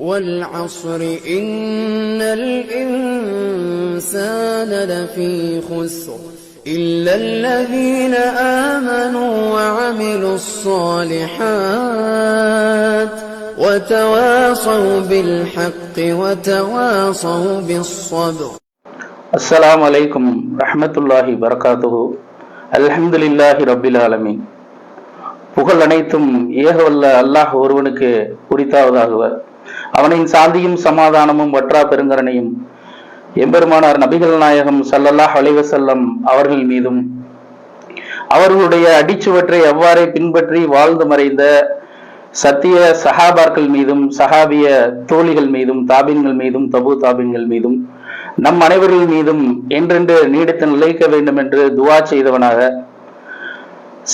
والعصر إن الإنسان لفي خسر إلا الذين آمنوا وعملوا الصالحات وتواصوا بالحق وتواصوا بالصبر அஸ்ஸலாமு அலைக்கும் ரஹ்மத்துல்லாஹி வரகாத்துஹு அல்ஹம்துலில்லாஹி ரப்பில் ஆலமீன் புகழ் அனைத்தும் ஏகவல்ல அல்லாஹ் ஒருவனுக்கு குறித்தாவதாகுவ அவனின் சாந்தியும் சமாதானமும் வற்றா பெருங்கரணையும். எம்பெருமானார் நபிகள் நாயகம் சல்லல்லாஹ் அலைஹி அவர்கள் மீதும் அவர்களுடைய அடிச்சுவற்றை அவ்வாறே பின்பற்றி வாழ்ந்து மறைந்த சத்திய சஹாபார்கள் மீதும் சஹாபிய தோழிகள் மீதும் தாபின்கள் மீதும் தபு தாபின்கள் மீதும் நம் அனைவர்கள் மீதும் என்றென்று நீடித்து நிலைக்க வேண்டும் என்று துவா செய்தவனாக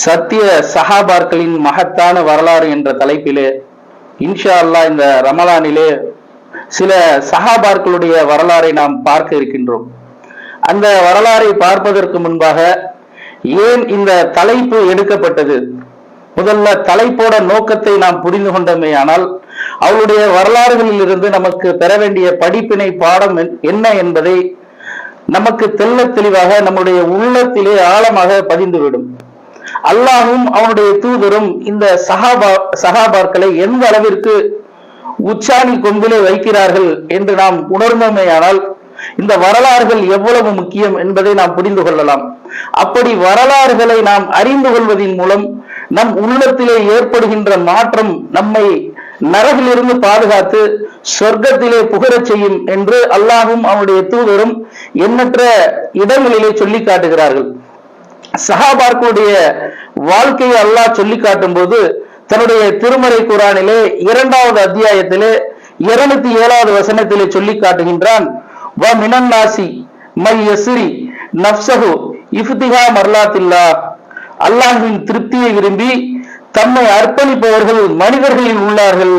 சத்திய சஹாபார்களின் மகத்தான வரலாறு என்ற தலைப்பிலே இன்ஷா அல்லா இந்த ரமலானிலே சில சஹாபார்களுடைய வரலாறை நாம் பார்க்க இருக்கின்றோம். அந்த வரலாறை பார்ப்பதற்கு முன்பாக ஏன் இந்த தலைப்பு எடுக்கப்பட்டது? முதல்ல தலைப்போட நோக்கத்தை நாம் புரிந்து கொண்டோமே ஆனால் அவளுடைய வரலாறுகளில் இருந்து நமக்கு பெற வேண்டிய படிப்பினை பாடம் என்ன என்பதை நமக்கு தெள்ளத் தெளிவாக நம்முடைய உள்ளத்திலே ஆழமாக பதிந்துவிடும். அல்லாஹும் அவனுடைய தூதரும் இந்த சஹாபா சஹாபாக்களை எந்த அளவிற்கு உச்சாணி கொம்பிலே வைக்கிறார்கள் என்று நாம் உணர்ந்தோமேயானால் இந்த வரலாறுகள் எவ்வளவு முக்கியம் என்பதை நாம் புரிந்து கொள்ளலாம். அப்படி வரலாறுகளை நாம் அறிந்து கொள்வதன் மூலம் நம் உள்ளத்திலே ஏற்படுகின்ற மாற்றம் நம்மை நரகிலிருந்து பாதுகாத்து சொர்க்கத்திலே புகழச் செய்யும் என்று அல்லாஹும் அவனுடைய தூதரும் எண்ணற்ற இடங்களிலே சொல்லி காட்டுகிறார்கள். சஹாபார்களுடைய வாழ்க்கையை அல்லாஹ் சொல்லி காட்டும் போது தன்னுடைய திருமறை குரானிலே இரண்டாவது அத்தியாயத்திலே இருநூத்தி ஏழாவது வசனத்திலே சொல்லி காட்டுகின்றான். வ நாசி மை யஸ்ரி நப்சஹு இஃப்திஹா மர்லாத்தில்லா அல்லாஹின் திருப்தியை விரும்பி தம்மை அர்ப்பணிப்பவர்கள் மனிதர்களில் உள்ளார்கள்.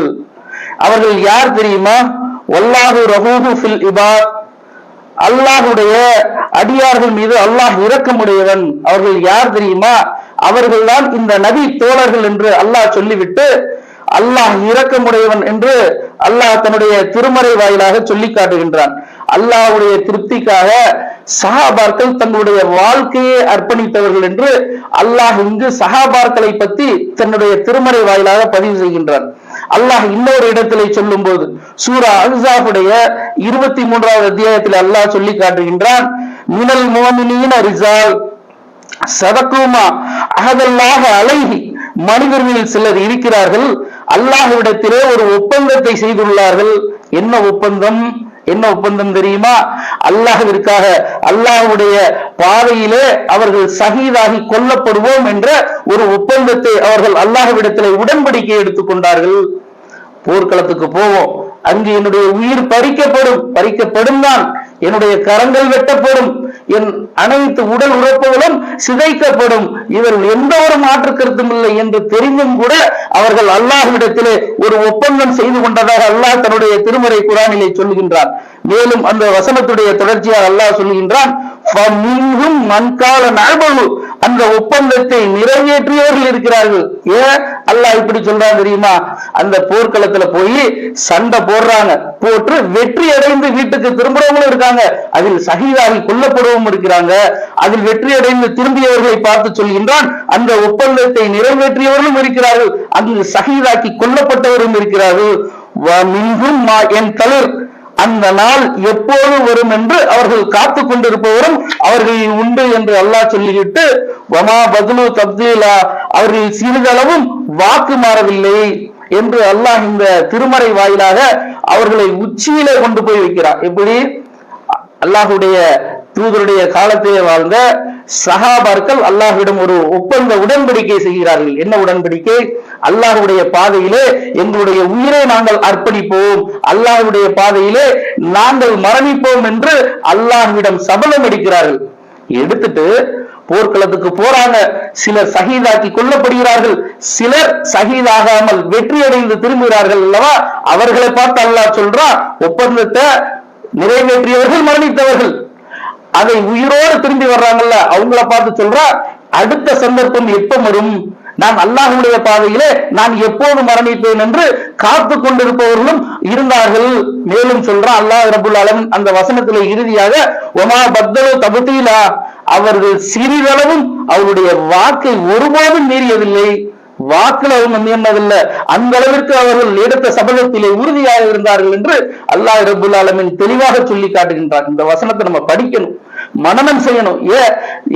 அவர்கள் யார் தெரியுமா? வல்லாஹு ரஹூஹு ஃபில் இபாத். அல்லாஹுடைய அடியார்கள் மீது அல்லாஹ் இரக்கமுடையவன். அவர்கள் யார் தெரியுமா? அவர்கள்தான் இந்த நபி தோழர்கள் என்று அல்லாஹ் சொல்லிவிட்டு அல்லாஹ் இரக்கமுடையவன் என்று அல்லாஹ் தன்னுடைய திருமறை வாயிலாக சொல்லி காட்டுகின்றான். அல்லாஹ்வுடைய திருப்திக்காக சஹாபார்கள் தங்களுடைய வாழ்க்கையை அர்ப்பணித்தவர்கள் என்று அல்லாஹ் இங்கு சஹாபார்களை பத்தி தன்னுடைய திருமறை வாயிலாக பதிவு செய்கின்றான். அல்லாஹ் இன்னொரு இடத்திலே சொல்லும் போது சூரா அஹ்ஸாபுடைய இருபத்தி மூன்றாவது அத்தியாயத்தில் அல்லாஹ் சொல்லி காட்டுகின்றான் மினல் மோமினியின் அரிசால் சதக்குமா அகதல்லாக அலைஹி. மனிதர்களில் சிலர் இருக்கிறார்கள் அல்லாஹ்விடத்திலே ஒரு ஒப்பந்தத்தை செய்துள்ளார்கள். என்ன ஒப்பந்தம்? என்ன ஒப்பந்தம் தெரியுமா? அல்லாஹிற்காக அல்லாஹ்வுடைய பாதையிலே அவர்கள் சகிதாகி கொல்லப்படுவோம் என்ற ஒரு ஒப்பந்தத்தை அவர்கள் அல்லாஹ்விடத்திலே உடன்படிக்கை எடுத்துக் கொண்டார்கள். போர்க்களத்துக்கு போவோம். அங்கு என்னுடைய உயிர் பறிக்கப்படும் பறிக்கப்படும் தான். என்னுடைய கரங்கள் வெட்டப்படும். என் அனைத்து உடல் உறுப்புகளும் சிதைக்கப்படும். இவர்கள் எந்த ஒரு மாற்று கருத்தும் இல்லை என்று தெரிந்தும் கூட அவர்கள் அல்லாஹ்விடத்திலே ஒரு ஒப்பந்தம் செய்து கொண்டதாக அல்லாஹ் தன்னுடைய திருமறை குரானிலே சொல்லுகின்றான் மேலும் அந்த வசனத்துடைய தொடர்ச்சியாக அல்லாஹ் சொல்லுகின்றான் மண்கால மன் அந்த ஒப்பந்தத்தை நிறைவேற்றியவர்கள் இருக்கிறார்கள். ஏன்? அல்லாஹ் இப்படி சொல்றான் தெரியுமா? அந்த போர்க்களத்துல போய் சண்டை போடுறாங்க. போட்டு வெற்றி அடைந்து வீட்டுக்கு திரும்புறவங்களும் இருக்காங்க. அதில் சகிதாகி கொல்லப்படுவதும் இருக்கிறாங்க. அதில் வெற்றி அடைந்து திரும்பியவர்களை பார்த்து சொல்கின்றான். அந்த ஒப்பந்தத்தை நிறைவேற்றியவர்களும் இருக்கிறார்கள். அதில் சகிதாக்கி கொல்லப்பட்டவரும் இருக்கிறார்கள். மா என் தளிர். அந்த நாள் எப்போது வரும் என்று அவர்கள் காத்து கொண்டிருப்பவரும் அவர்கள் உண்டு என்று அல்லாஹ் சொல்லிவிட்டு வமா பதுலு தப்தீலா அவர்கள் சிறிதளவும் வாக்கு மாறவில்லை என்று அல்லாஹ் இந்த திருமறை வாயிலாக அவர்களை உச்சியிலே கொண்டு போய் வைக்கிறார். எப்படி? அல்லாஹுடைய தூதருடைய காலத்திலே வாழ்ந்த சஹாபார்கள் அல்லாஹ்விடம் ஒரு ஒப்பந்த உடன்படிக்கை செய்கிறார்கள். என்ன உடன்படிக்கை? அல்லாஹுடைய பாதையிலே எங்களுடைய உயிரை நாங்கள் அர்ப்பணிப்போம். அல்லாஹுடைய பாதையிலே நாங்கள் மரணிப்போம் என்று அல்லாஹ்விடம் சபலம் எடுக்கிறார்கள். எடுத்துட்டு போர்க்களத்துக்கு போறாங்க. சிலர் சகிதாக்கி கொல்லப்படுகிறார்கள். சிலர் சகிதாகாமல் வெற்றி அடைந்து திரும்புகிறார்கள் அல்லவா? அவர்களை பார்த்து அல்லாஹ் சொல்றான் ஒப்பந்தத்தை நிறைவேற்றியவர்கள் மரணித்தவர்கள். அதை உயிரோடு திரும்பி வர்றாங்கல்ல அவங்கள பார்த்து சொல்றா அடுத்த சந்தர்ப்பம் எப்ப வரும்? நான் அல்லாஹ்வுடைய பாதையிலே நான் எப்போது மரணிப்பேன் என்று காத்து கொண்டிருப்பவர்களும் இருந்தார்கள். மேலும் சொல்றான் அல்லாஹ் ரபுல் அலமின் அந்த வசனத்திலே இறுதியாக ஒமா பத்தலோ தபுத்தீலா. அவர்கள் சிறிதளவும் அவருடைய வாக்கை ஒருபோதும் மீறியதில்லை. வாக்குல அவங்க மீறினதில்லை அந்த அளவிற்கு அவர்கள் எடுத்த சபதத்திலே உறுதியாக இருந்தார்கள் என்று அல்லாஹ் ரபுல் ஆலமின் தெளிவாக சொல்லி காட்டுகின்றார். இந்த வசனத்தை நம்ம படிக்கணும். மனனம் செய்யணும். ஏ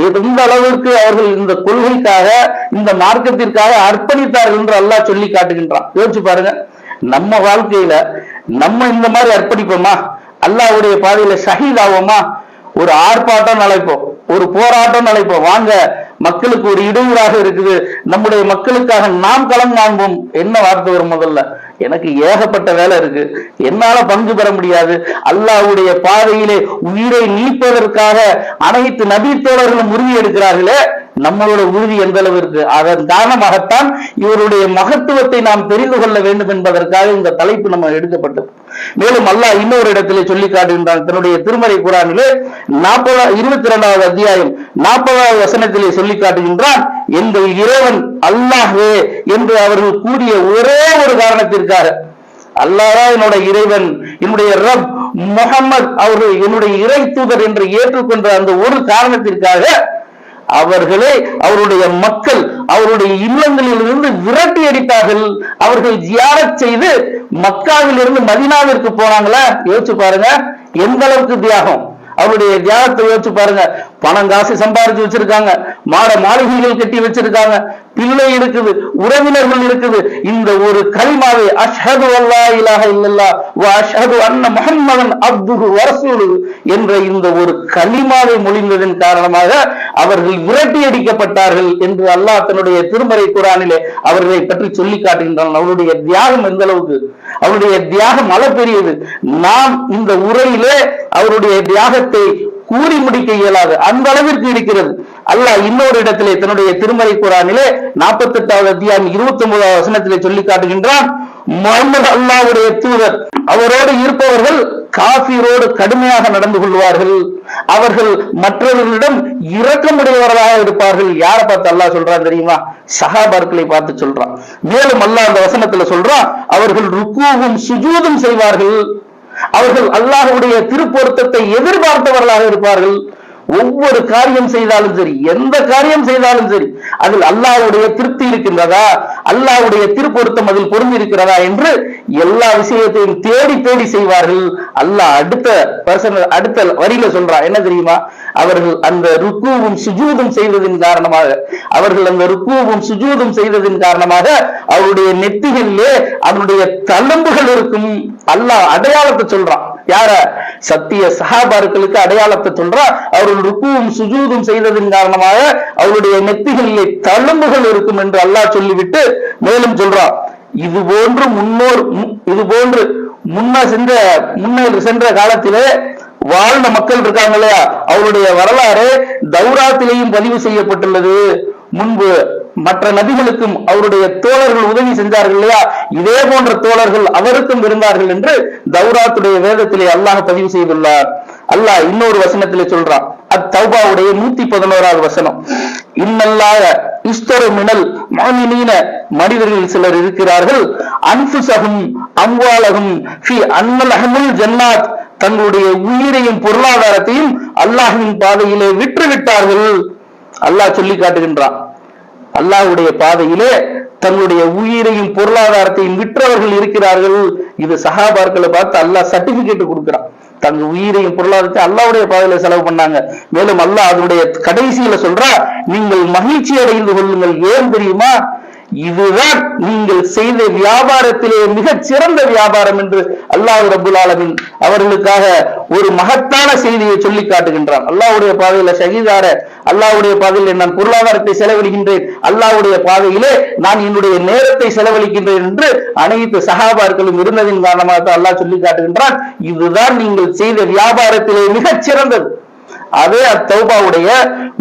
எந்த அளவிற்கு அவர்கள் இந்த கொள்கைக்காக இந்த மார்க்கத்திற்காக அர்ப்பணித்தார்கள் என்று அல்லாஹ் சொல்லி காட்டுகின்றான். யோசிச்சு பாருங்க. நம்ம வாழ்க்கையில நம்ம இந்த மாதிரி அர்ப்பணிப்போமா? அல்லாவுடைய பாதையில ஷஹீத் ஆவோமா ஒரு ஆர்ப்பாட்டம் நழைப்போம் ஒரு போராட்டம் அழைப்போம் வாங்க மக்களுக்கு ஒரு இடையூறாக இருக்குது. நம்முடைய மக்களுக்காக நாம் களம் காண்போம். என்ன வார்த்தை வரும் முதல்ல? எனக்கு ஏகப்பட்ட வேலை இருக்கு. என்னால பங்கு பெற முடியாது. அல்லாஹ்வுடைய பாதையிலே உயிரை நீப்பதற்காக அனைத்து நபி தோழர்களும் உறுதி எடுக்கிறார்களே நம்மளோட உறுதி எந்த அளவு இருக்கு? அதன் காரணமாகத்தான் இவருடைய மகத்துவத்தை நாம் தெரிந்து கொள்ள வேண்டும் என்பதற்காக இந்த தலைப்பு நம்ம எடுக்கப்பட்டது. மேலும் அல்லாஹ் இன்னொரு இடத்திலே சொல்லி காட்டுகின்றான். தன்னுடைய திருமறை குரானிலே நாற்பதா இருபத்தி இரண்டாவது அத்தியாயம் நாற்பதாவது வசனத்திலே சொல்லி காட்டுகின்றான் எங்கள் இறைவன் அல்லாஹே என்று அவர்கள் கூறிய ஒரே ஒரு காரணத்திற்காக அல்லாஹ் என்னோட இறைவன் என்னுடைய ரப் முகமது அவர்கள் என்னுடைய இறை தூதர் என்று ஏற்றுக்கொண்ட அந்த ஒரு காரணத்திற்காக அவர்களே அவருடைய மக்கள் அவருடைய இல்லங்களில் இருந்து விரட்டி அடித்தார்கள். அவர்கள் ஜியாரத் செய்து மக்காவில் இருந்து மதினாவிற்கு போனாங்களா? யோசிச்சு பாருங்க. எந்த அளவுக்கு தியாகம்? அவருடைய தியாகத்தை யோசிச்சு பாருங்க. பணம் காசு சம்பாதிச்சு வச்சிருக்காங்க. மாட மாளிகைகள் கட்டி வச்சிருக்காங்க. பிள்ளை இருக்குது உறவினர்கள் இருக்குது. இந்த ஒரு கலிமாவை அஷ்ஹது அல்லா இலாக இல்லல்லா அஷ்ஹது அன்ன முகம்மதன் அப்துகு வரசூலு என்ற இந்த ஒரு கலிமாவை மொழிந்ததன் காரணமாக அவர்கள் விரட்டி அடிக்கப்பட்டார்கள் என்று அல்லாஹ் தன்னுடைய திருமறை குரானிலே அவர்களை பற்றி சொல்லி காட்டுகின்றான். அவருடைய தியாகம் எந்த அளவுக்கு? அவருடைய தியாகம் அளப்பெரியது. நாம் இந்த உரையிலே அவருடைய தியாகத்தை கூறி முடிக்க இயலாது. அந்த அளவிற்கு இருக்கிறது. அல்லாஹ் இன்னொரு இடத்திலே தன்னுடைய திருமறை குரானிலே நாற்பத்தி எட்டாவது அத்தியாயம் இருபத்தி ஒன்பதாவது வசனத்திலே சொல்லி காட்டுகின்றான் முகமது அல்லாஹ்வுடைய தூதர். அவரோடு இருப்பவர்கள் காஃபிரோடு கடுமையாக நடந்து கொள்வார்கள். அவர்கள் மற்றவர்களிடம் இரக்கமுடையவர்களாக இருப்பார்கள். யாரை பார்த்து அல்லாஹ் சொல்றான் தெரியுமா? சஹாபார்களை பார்த்து சொல்றான். மேலும் அல்லாஹ் அந்த வசனத்துல சொல்றான் அவர்கள் ருக்கூவும் சுஜூதும் செய்வார்கள். அவர்கள் அல்லாஹுடைய திருப்பொருத்தத்தை எதிர்பார்த்தவர்களாக இருப்பார்கள். ஒவ்வொரு காரியம் செய்தாலும் சரி எந்த காரியம் செய்தாலும் சரி அதில் அல்லாஹுடைய திருப்தி இருக்கின்றதா? அல்லாஹ்வுடைய திருப்பொருத்தம் அதில் பொருந்தி இருக்கிறதா என்று எல்லா விஷயத்தையும் தேடி தேடி செய்வார்கள். அல்லாஹ் அடுத்த பர்சனல் அடுத்த வரியில சொல்றான். என்ன தெரியுமா? அவர்கள் அந்த ருக்குவும் சுஜூதும் செய்ததின் காரணமாக அவர்கள் அந்த ருக்குவும் சுஜூதும் செய்ததின் காரணமாக அவருடைய நெத்திகளிலே அவனுடைய தழும்புகள் இருக்கும். அல்லாஹ் அடையாளத்தை சொல்றான். யார? சத்திய சகாபார்களுக்கு அடையாளத்தை சொல்றா அவர்கள் ருக்குவும் சுஜூதும் செய்ததன் காரணமாக அவருடைய நெத்திகளிலே தழும்புகள் இருக்கும் என்று அல்லாஹ் சொல்லிவிட்டு மேலும் சொல்றான் இது போன்று முன்னோர் மு- இது போன்று முன்ன சென்ற முன்ன சென்ற காலத்திலே வாழ்ந்த மக்கள் இருக்காங்க இல்லையா? அவருடைய வரலாறு தௌராத்திலேயும் பதிவு செய்யப்பட்டுள்ளது. முன்பு மற்ற நபிகளுக்கும் அவருடைய தோழர்கள் உதவி செஞ்சார்கள் இல்லையா? இதே போன்ற தோழர்கள் அவருக்கும் இருந்தார்கள் என்று தௌராத்துடைய வேதத்திலே அல்லாஹ் பதிவு செய்துள்ளார். அல்லாஹ் இன்னொரு வசனத்திலே சொல்றான். அத்தௌபாவுடைய நூத்தி பதினோராவது வசனம். இன்னல்லாக இஸ்தரு மினல் மாமினீன மனிதர்கள் சிலர் இருக்கிறார்கள். அன்புசகும் அம்வாலகும் ஃபி அன்னலஹமுல் ஜன்னாத். தங்களுடைய உயிரையும் பொருளாதாரத்தையும் அல்லாஹின் பாதையிலே விற்று விட்டார்கள் அல்லாஹ் சொல்லி காட்டுகின்றான். அல்லாஹ்வுடைய பாதையிலே தங்களுடைய உயிரையும் பொருளாதாரத்தையும் விற்றவர்கள் இருக்கிறார்கள். இது சஹாபார்களை பார்த்து அல்லாஹ் சர்டிபிகேட் கொடுக்கிறான். தங்க உயிரையும் பொருளாதாரத்தை அல்லாவுடைய பாதையில செலவு பண்ணாங்க. மேலும் அல்லாஹ் அதனுடைய கடைசியில சொல்றா நீங்கள் மகிழ்ச்சி அடைந்து கொள்ளுங்கள். ஏன் தெரியுமா? இதுதான் நீங்கள் செய்த வியாபாரத்திலே மிகச் சிறந்த வியாபாரம் என்று அல்லாஹ் ரபுல் ஆலமின் அவர்களுக்காக ஒரு மகத்தான செய்தியை சொல்லி காட்டுகின்றான். அல்லாஹ்வுடைய பாதையில சகிதார அல்லாவுடைய பாதையிலே நான் பொருளாதாரத்தை செலவழிக்கின்றேன். அல்லாவுடைய பாதையிலே நான் என்னுடைய நேரத்தை செலவழிக்கின்றேன் என்று அனைத்து சகாபார்களும் இருந்ததின் காரணமாக தான் அல்லாஹ் சொல்லி காட்டுகின்றான். இதுதான் நீங்கள் செய்த வியாபாரத்திலே மிகச் சிறந்தது அதே அத்தௌபாவுடைய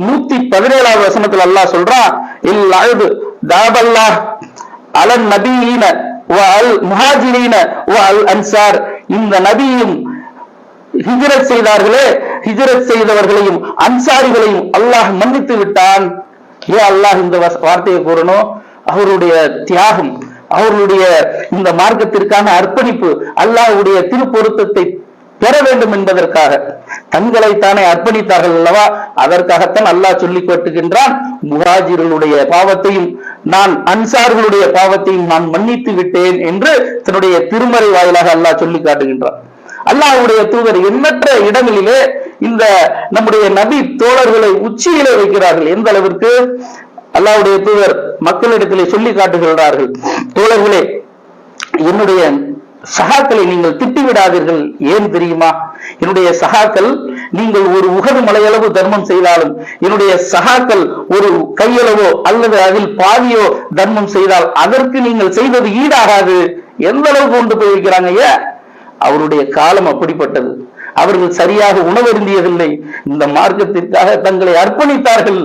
நூத்தி பதினேழாவது வசனத்தில் அல்லாஹ் சொல்றான் இல் அழுது தாபல்லாஹ் அலன் நபீன வ அல் முஹாஜிரீன வ அல் அன்சார். இந்த நபியும் ஹிஜ்ரத் செய்தார்களே ஹிஜ்ரத் செய்தவர்களையும் அன்சாரிகளையும் அல்லாஹ் மன்னித்து விட்டான். ஏன் அல்லாஹ் இந்த வார்த்தையை கூறணும்? அவருடைய தியாகம் அவர்களுடைய இந்த மார்க்கத்திற்கான அர்ப்பணிப்பு அல்லாஹ்வுடைய திருப்பொருத்தத்தை பெற வேண்டும் என்பதற்காக. தங்களைத்தானே அர்ப்பணித்தார்கள் அல்லவா? அதற்காகத்தான் அல்லாஹ் சொல்லிக் காட்டுகின்றான் முஹாஜிர்களுடைய பாவத்தையும் நான் அன்சார்களுடைய பாவத்தையும் நான் மன்னித்து விட்டேன் என்று தன்னுடைய திருமறை வாயிலாக அல்லாஹ் சொல்லி காட்டுகின்றான். அல்லாஹ்வுடைய தூதர் எண்ணற்ற இடங்களிலே இந்த நம்முடைய நபி தோழர்களை உச்சியிலே வைக்கிறார்கள். எந்த அளவிற்கு? அல்லாஹ்வுடைய தூதர் மக்களிடத்திலே சொல்லி காட்டுகிறார்கள் தோழர்களே என்னுடைய சகாக்களை நீங்கள் திட்டிவிடாதீர்கள். ஏன் தெரியுமா? என்னுடைய சகாக்கள் நீங்கள் ஒரு உகது மலையளவு தர்மம் செய்தாலும் என்னுடைய சகாக்கள் ஒரு கையளவோ அல்லது அதில் பாதியோ தர்மம் செய்தால் அதற்கு நீங்கள் செய்தது ஈடாகாது. எந்த அளவுக்கு கொண்டு போய் வைக்கிறாங்க ஏன் அவருடைய காலம் அப்படிப்பட்டது. அவர்கள் சரியாக உணவருந்தியதில்லை. இந்த மார்க்கத்திற்காக தங்களை அர்ப்பணித்தார்கள்.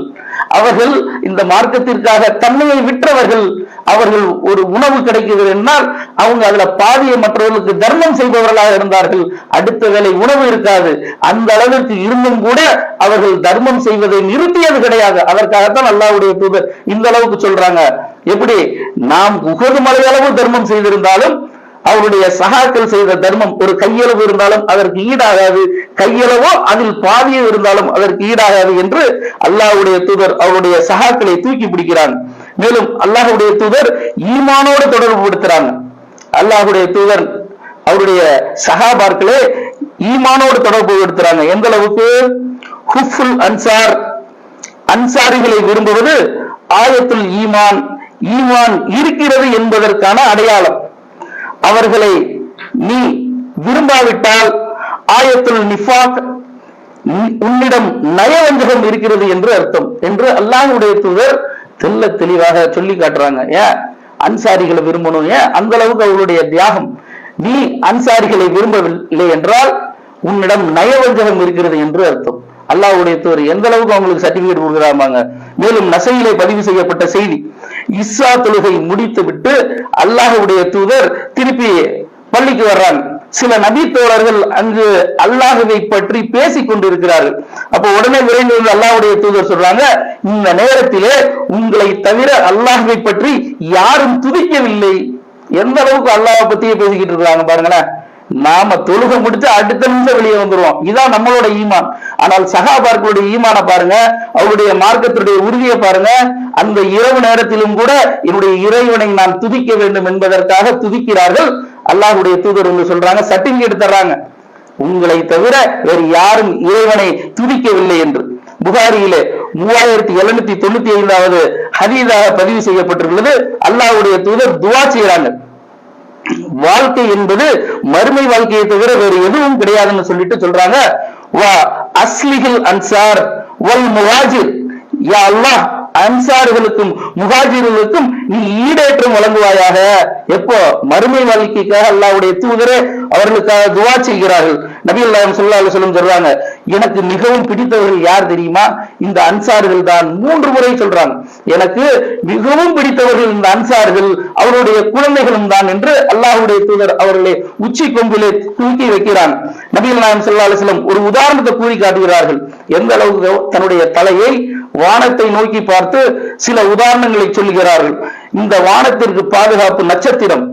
அவர்கள் இந்த மார்க்கத்திற்காக தன்மையை விற்றவர்கள் அவர்கள் ஒரு உணவு கிடைக்கிறது என்றால் அவங்க அதுல பாதியை மற்றவர்களுக்கு தர்மம் செய்பவர்களாக இருந்தார்கள். அடுத்த வேலை உணவு இருக்காது. அந்த அளவிற்கு இருந்தும் கூட அவர்கள் தர்மம் செய்வதை நிறுத்தியது கிடையாது. அதற்காகத்தான் அல்லாவுடைய தூதர் இந்த அளவுக்கு சொல்றாங்க. எப்படி? நாம் உகது மலையளவு தர்மம் செய்திருந்தாலும் அவருடைய சகாக்கள் செய்த தர்மம் ஒரு கையளவு இருந்தாலும் அதற்கு ஈடாகாது. கையளவோ அதில் பாதியோ இருந்தாலும் அதற்கு ஈடாகாது என்று அல்லாஹ்வுடைய தூதர் அவருடைய சகாக்களை தூக்கி பிடிக்கிறாங்க மேலும் அல்லாஹுடைய தூதர் ஈமானோடு தொடர்பு படுத்துறாங்க அல்லாஹுடைய தூதர் அவருடைய சகாபார்களே ஈமானோடு தொடர்பு படுத்துறாங்க எந்த அளவுக்கு? ஹுஃபுல் அன்சார். அன்சாரிகளை விரும்புவது ஆயத்துல் ஈமான். ஈமான் இருக்கிறது என்பதற்கான அடையாளம். அவர்களை நீ விரும்பாவிட்டால் ஆயத்துல் நிஃபாக் உன்னிடம் நயவஞ்சகம் இருக்கிறது என்று அர்த்தம் என்று அல்லாஹுடைய தூதர் தெல்ல தெளிவாக சொல்லி காட்டுறாங்க. ஏன்? அன்சாரிகளை விரும்பணும். ஏன்? அந்த அளவுக்கு அவர்களுடைய தியாகம். நீ அன்சாரிகளை விரும்பவில்லை என்றால் உன்னிடம் நயவஞ்சகம் இருக்கிறது என்று அர்த்தம். அல்லாஹுடைய தூதர் எந்த அளவுக்கு அவங்களுக்கு சர்டிபிகேட் கொடுக்குறாங்க மேலும் நசையிலே பதிவு செய்யப்பட்ட செய்தி. இஸ்ஸா தொழுகை முடித்து விட்டு அல்லாஹுடைய தூதர் திருப்பி பள்ளிக்கு வர்றாங்க சில நபி தோழர்கள் அங்கு அல்லாஹுவை பற்றி பேசிக் கொண்டிருக்கிறார்கள். அப்ப உடனே விரைந்து வந்து அல்லாஹுடைய தூதர் சொல்றாங்க இந்த நேரத்திலே உங்களை தவிர அல்லாஹுவை பற்றி யாரும் துதிக்கவில்லை. எந்த அளவுக்கு அல்லாஹ்வை பத்தியே பேசிக்கிட்டு இருக்காங்க பாருங்களேன். நாம தொழுக முடிச்சு அடுத்த நிமிஷம் வெளியே வந்துருவோம். இதான் நம்மளோட ஈமான். ஆனால் சகாபார்களுடைய ஈமான பாருங்க அவருடைய மார்க்கத்துடைய உறுதியை பாருங்க. அந்த இரவு நேரத்திலும் கூட என்னுடைய இறைவனை நான் துதிக்க வேண்டும் என்பதற்காக துதிக்கிறார்கள். அல்லாஹுடைய தூதர் வந்து சொல்றாங்க சர்டிபிகேட் தர்றாங்க. உங்களை தவிர வேறு யாரும் இறைவனை துதிக்கவில்லை என்று. புகாரியிலே மூவாயிரத்தி எழுநூத்தி தொண்ணூத்தி ஐந்தாவது ஹதீதாக பதிவு செய்யப்பட்டிருக்கிறது. அல்லாஹுடைய தூதர் துவா செய்யறாங்க வாழ்க்கை என்பது மறுமை வாழ்க்கையை தவிர வேறு எதுவும் கிடையாதுன்னு சொல்லிட்டு சொல்றாங்க. வா அஸ்லிஹில் அன்சார் வல் முவாஜிர் யா அல்லாஹ் அன்சார்களுக்கும் முகாஜிர்களுக்கும் நீ ஈடேற்றம் வழங்குவாயாக. எப்போ? மறுமை வாழ்க்கைக்காக அல்லாவுடைய தூதரே அவர்களுக்காக துவா செய்கிறார்கள். நபி அல்லாஹ் ஸல்லல்லாஹு சொல்லும் சொல்றாங்க எனக்கு மிகவும் பிடித்தவர்கள் யார் தெரியுமா? இந்த அன்சார்கள் தான். மூன்று முறை சொல்றாங்க எனக்கு மிகவும் பிடித்தவர்கள் இந்த அன்சார்கள் அவருடைய குழந்தைகளும் தான் என்று அல்லாஹுடைய தூதர் அவர்களை உச்சி கொம்பிலே தூக்கி வைக்கிறாங்க நபிகள் நாயம் ஸல்லல்லாஹு ஒரு உதாரணத்தை கூறி காட்டுகிறார்கள். எந்த அளவுக்கு தன்னுடைய தலையை வானத்தை நோக்கி பார்த்து சில உதாரணங்களை சொல்லுகிறார்கள். இந்த வானத்திற்கு பாதுகாப்பு நட்சத்திரம்.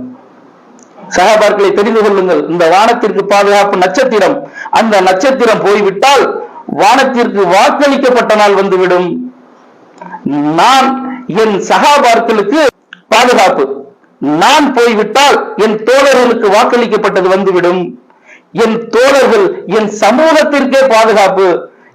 சகாபார்களை தெரிந்து கொள்ளுங்கள். இந்த வானத்திற்கு பாதுகாப்பு நட்சத்திரம். அந்த நட்சத்திரம் போய்விட்டால் வானத்திற்கு வாக்களிக்கப்பட்ட நாள் வந்துவிடும். நான் என் சகாபார்களுக்கு பாதுகாப்பு. நான் போய்விட்டால் என் தோழர்களுக்கு வாக்களிக்கப்பட்டது வந்துவிடும். என் தோழர்கள் என் சமூகத்திற்கே பாதுகாப்பு.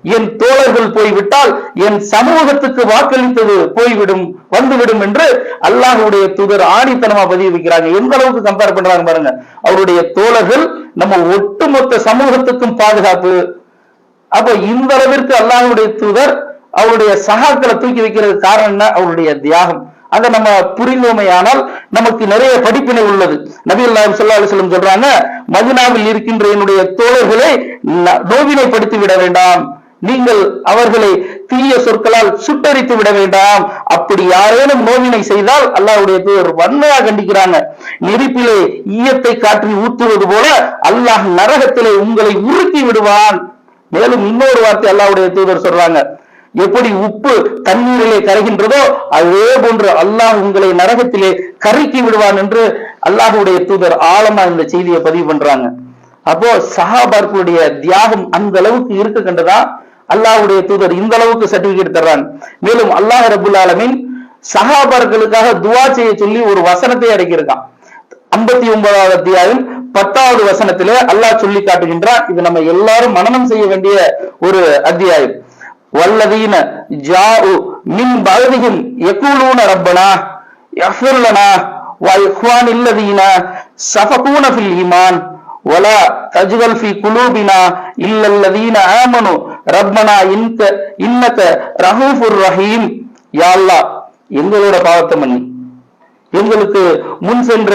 என் தோழர்கள் போய்விட்டால் என் சமூகத்துக்கு வாக்களித்தது போய்விடும் வந்துவிடும் என்று அல்லாஹுடைய தூதர் ஆணித்தனமா பதிவு வைக்கிறாங்க எந்த அளவுக்கு கம்பேர் பண்றாங்க பாருங்க. அவருடைய தோழர்கள் நம்ம ஒட்டுமொத்த சமூகத்துக்கும் பாதுகாப்பு. அப்ப இந்த அளவிற்கு அல்லாஹுடைய தூதர் அவருடைய சகாக்களை தூக்கி வைக்கிறது காரணம் என்ன? அவருடைய தியாகம். அதை நம்ம புரிந்தோமையானால் நமக்கு நிறைய படிப்பினை உள்ளது. நபிகள் அல்லாஹ் ஸல்லல்லாஹு அலைஹி சொல்றாங்க மதினாவில் இருக்கின்ற என்னுடைய தோழர்களை ந- நோவினைப்படுத்தி விட வேண்டாம். நீங்கள் அவர்களை தீய சொற்களால் சுட்டரித்து விட வேண்டாம். அப்படி யாரேனும் நோவினை செய்தால் அல்லாஹுடைய தூதர் வன்மையாக கண்டிக்கிறாங்க. நெருப்பிலே ஈயத்தை காற்றி ஊற்றுவது போல அல்லாஹ் நரகத்திலே உங்களை உருக்கி விடுவான். மேலும் இன்னொரு வார்த்தை அல்லாவுடைய தூதர் சொல்றாங்க. எப்படி உப்பு தண்ணீரிலே கரைகின்றதோ அதே போன்று அல்லாஹ் உங்களை நரகத்திலே கருக்கி விடுவான் என்று அல்லாஹுடைய தூதர் ஆழமா இந்த செய்தியை பதிவு பண்றாங்க. அப்போ சஹாபார்களுடைய தியாகம் அந்த அளவுக்கு இருக்க கண்டுதான் அல்லாஹுடைய தூதர் இந்த அளவுக்கு சர்டிபிகேட் தர்றாங்க மேலும் அல்லாஹ் ரபுல் ஆலமின் சகாபார்களுக்காக துவா செய்ய சொல்லி ஒரு வசனத்தை அடக்கியிருக்கான். ஐம்பத்தி ஒன்பதாவது அத்தியாயம் பத்தாவது வசனத்திலே அல்லாஹ் சொல்லி காட்டுகின்றான். இது நம்ம எல்லாரும் மனநம் செய்ய வேண்டிய ஒரு அத்தியாயம். வல்லதீன ஜாரு மின் பகுதியும் எக்கூலூன ரப்பனா எஃபுர்லனா வைஹ்வான் இல்லதீன சஃபகூன ஃபில் ஈமான் வலா தஜ்வல் ஃபி குலூபினா இல்லல்லதீன ஆமனு ரப்பனா இந்த இன்னத்த ரஹூபுர் ரஹீம். யாழ்லா எங்களோட பாவத்தை மன்னி. எங்களுக்கு முன் சென்ற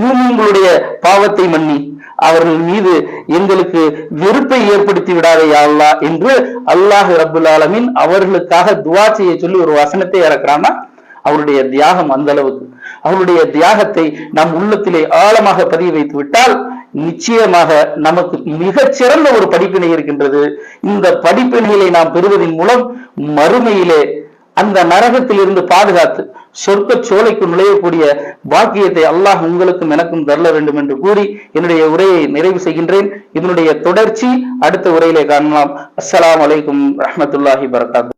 மூமிங்களுடைய பாவத்தை மன்னி. அவர்கள் மீது எங்களுக்கு வெறுப்பை ஏற்படுத்தி விடாதே யாழ்லா என்று அல்லாஹ் ரபுல் ஆலமின் அவர்களுக்காக துவா செய்ய சொல்லி ஒரு வசனத்தை இறக்குறான்னா அவருடைய தியாகம் அந்த அளவுக்கு. அவருடைய தியாகத்தை நம் உள்ளத்திலே ஆழமாக பதிய வைத்து விட்டால் நிச்சயமாக நமக்கு மிகச்சிறந்த ஒரு படிப்பினை இருக்கின்றது. இந்த படிப்பினைகளை நாம் பெறுவதன் மூலம் மறுமையிலே அந்த நரகத்தில் இருந்து பாதுகாத்து சொர்க்க சோலைக்கு நுழையக்கூடிய பாக்கியத்தை அல்லாஹ் உங்களுக்கும் எனக்கும் தரல வேண்டும் என்று கூறி என்னுடைய உரையை நிறைவு செய்கின்றேன். இதனுடைய தொடர்ச்சி அடுத்த உரையிலே காணலாம். அஸ்லாம் அலைக்கும் ரஹமத்துல்லாஹி வரகாத்து